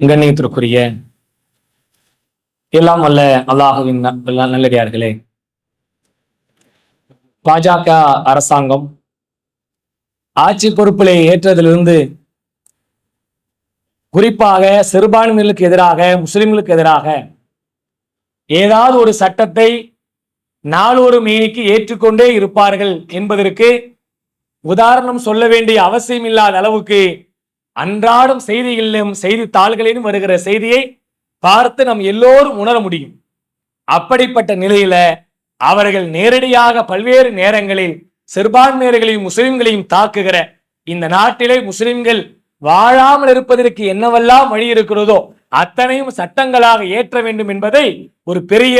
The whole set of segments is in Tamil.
கண்ணியத்திற்குரிய எல்லாம் அல்ல அல்லாஹுவின் நல்ல- நல்லடியார்களே. பாஜக அரசாங்கம் ஆட்சி பொறுப்பிலே ஏற்றதிலிருந்து குறிப்பாக சிறுபான்மையினருக்கு எதிராக முஸ்லிம்களுக்கு எதிராக ஏதாவது ஒரு சட்டத்தை நாளொரு மேனிக்கு ஏற்றுக்கொண்டே இருப்பார்கள் என்பதற்கு உதாரணம் சொல்ல வேண்டிய அவசியம் இல்லாத அளவுக்கு அன்றாடம் செய்திகளிலும் செய்தித்தாள்களிலும் வருகிற செய்தியை பார்த்து நாம் எல்லோரும் உணர முடியும். அப்படிப்பட்ட நிலையில அவர்கள் நேரடியாக பல்வேறு நேரங்களில் சிறுபான்மையர்களையும் முஸ்லிம்களையும் தாக்குகிற இந்த நாட்டிலே முஸ்லிம்கள் வாழாமல் இருப்பதற்கு என்னவெல்லாம் வழி இருக்கிறதோ அத்தனையும் சட்டங்களாக ஏற்ற வேண்டும் என்பதை ஒரு பெரிய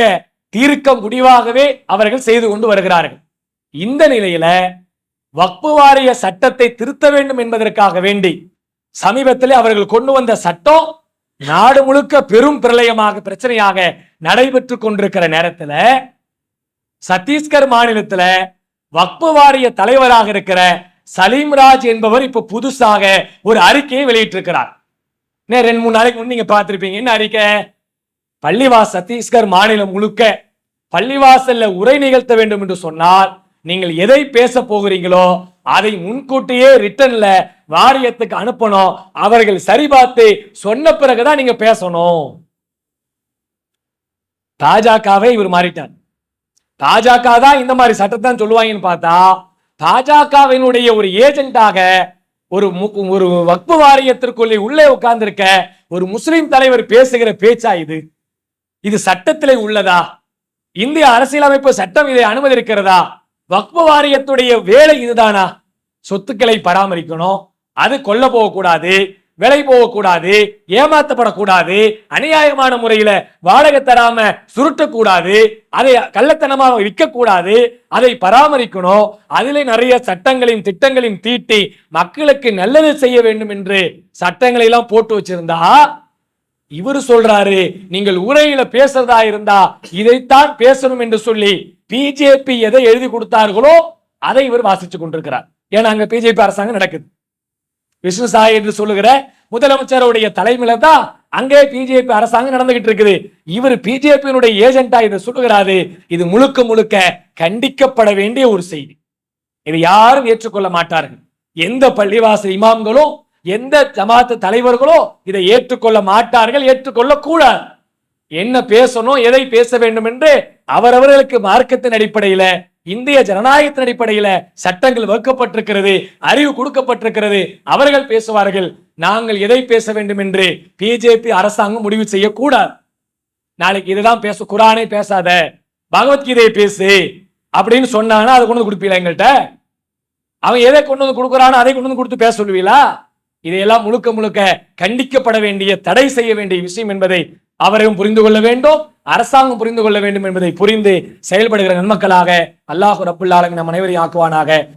தீர்க்க முடிவாகவே அவர்கள் செய்து கொண்டு வருகிறார்கள். இந்த நிலையில வக்பு வாரிய சட்டத்தை திருத்த வேண்டும் என்பதற்காக வேண்டி சமீபத்தில் அவர்கள் கொண்டு வந்த சட்டம் நாடு முழுக்க பெரும் பிரளயமாக பிரச்சனையாக நடைபெற்று கொண்டிருக்கிற நேரத்தில் சத்தீஸ்கர் மாநிலத்தில் வக்பு வாரிய தலைவராக இருக்கிற சலீம்ராஜ் என்பவர் இப்ப புதுசாக ஒரு அறிக்கையை வெளியிட்டிருக்கிறார். இன்னும் ரெண்டு மூணு நாளைக்கு முன்ன நீங்க பார்த்திருப்பீங்க. என்ன அறிக்கை? பள்ளிவா சத்தீஸ்கர் மாநிலம் முழுக்க பள்ளிவாசல்ல உரை நிகழ்த்த வேண்டும் என்று சொன்னால் நீங்கள் எதை பேச போகிறீங்களோ அதை முன்கூட்டியே ரிட்டன்ல வாரியத்துக்கு அனுப்பணும். அவர்கள் சரிபார்த்து சொன்ன பிறகுதான் நீங்க பேசணும். பாஜகவை இவர் மாறிட்டார். பாஜக தான் இந்த மாதிரி சட்டத்தான் சொல்லுவாங்கன்னு பார்த்தா பாஜகவினுடைய ஒரு ஏஜென்ட்டாக ஒரு மு- ஒரு வக்பு வாரியத்திற்குள்ளே உள்ளே உட்கார்ந்திருக்க ஒரு முஸ்லிம் தலைவர் பேசுகிற பேச்சா இது? இது சட்டத்திலே உள்ளதா? இந்திய அரசியலமைப்பு சட்டம் இதை அனுமதிக்கிறதா வக்பு வாரியத்துடைய வேலை இதுதானா? சொத்துக்களை பராமரிக்கணும். அது கொல்ல போகக்கூடாது விலை போகக்கூடாது ஏமாத்தப்படக்கூடாது அநியாயமான முறையில வாடகை தராம சுருட்டக்கூடாது அதை கள்ளத்தனமாக விற்கக்கூடாது அதை பராமரிக்கணும். அதிலே நிறைய சட்டங்களையும் திட்டங்களையும் தீட்டி மக்களுக்கு நல்லது செய்ய வேண்டும் என்று சட்டங்களை எல்லாம் போட்டு வச்சிருந்தா இவர் சொல்றாரு நீங்கள் உரையில பேசுறதா இருந்தா இதைத்தான் பேசணும் என்று சொல்லி பிஜேபி எதை எழுதி கொடுத்தார்களோ அதை இவர் வாசிச்சு கொண்டிருக்கிறார். ஏன்னா அங்க பிஜேபி அரசாங்கம் நடக்குது. விஷ்ணு சாய் என்று சொல்லுகிற முதலமைச்சருடைய தலைமையில தான் அங்கே பிஜேபி அரசாங்கம் நடந்துகிட்டு இருக்குது. இவர் பிஜேபியினுடைய ஏஜென்டா இதை சொல்லுகிறாரு. இது முழுக்க முழுக்க கண்டிக்கப்பட வேண்டிய ஒரு செய்தி. இதை யாரும் ஏற்றுக்கொள்ள மாட்டார்கள். எந்த பள்ளிவாசல் இமாம்களும் எந்த ஜமாத்து தலைவர்களோ இதை ஏற்றுக்கொள்ள மாட்டார்கள் ஏற்றுக்கொள்ள கூடாது. என்ன பேசணும் எதை பேச வேண்டும் என்று அவரவர்களுக்கு மார்க்கத்தின் அடிப்படையில இந்திய ஜனநாயகத்தின் அடிப்படையில சட்டங்கள் வகுக்கப்பட்டிருக்கிறது அறிவு கொடுக்கப்பட்டிருக்கிறது அவர்கள் பேசுவார்கள். நாங்கள் எதை பேச வேண்டும் என்று பிஜேபி அரசாங்கம் முடிவு செய்யக்கூடாது. நாளைக்கு இதுதான் பேச குரானே பேசாத பகவத்கீதையை பேசு அப்படின்னு சொன்னாங்கன்னா அதை கொண்டு வந்து கொடுப்பீங்களா எங்கள்கிட்ட? அவன் எதை கொண்டு வந்து கொடுக்குறானோ அதை கொண்டு வந்து கொடுத்து பேச சொல்லுவீங்களா? இதையெல்லாம் முழுக்க முழுக்க கண்டிக்கப்பட வேண்டிய தடை செய்ய வேண்டிய விஷயம் என்பதை அவரையும் புரிந்து கொள்ள வேண்டும். அரசாங்கம் புரிந்து கொள்ள வேண்டும் என்பதை புரிந்து செயல்படுகிற நன்மக்களாக அல்லாஹு ரப்புல்லாலும் நம் அனைவரையும் ஆக்குவானாக.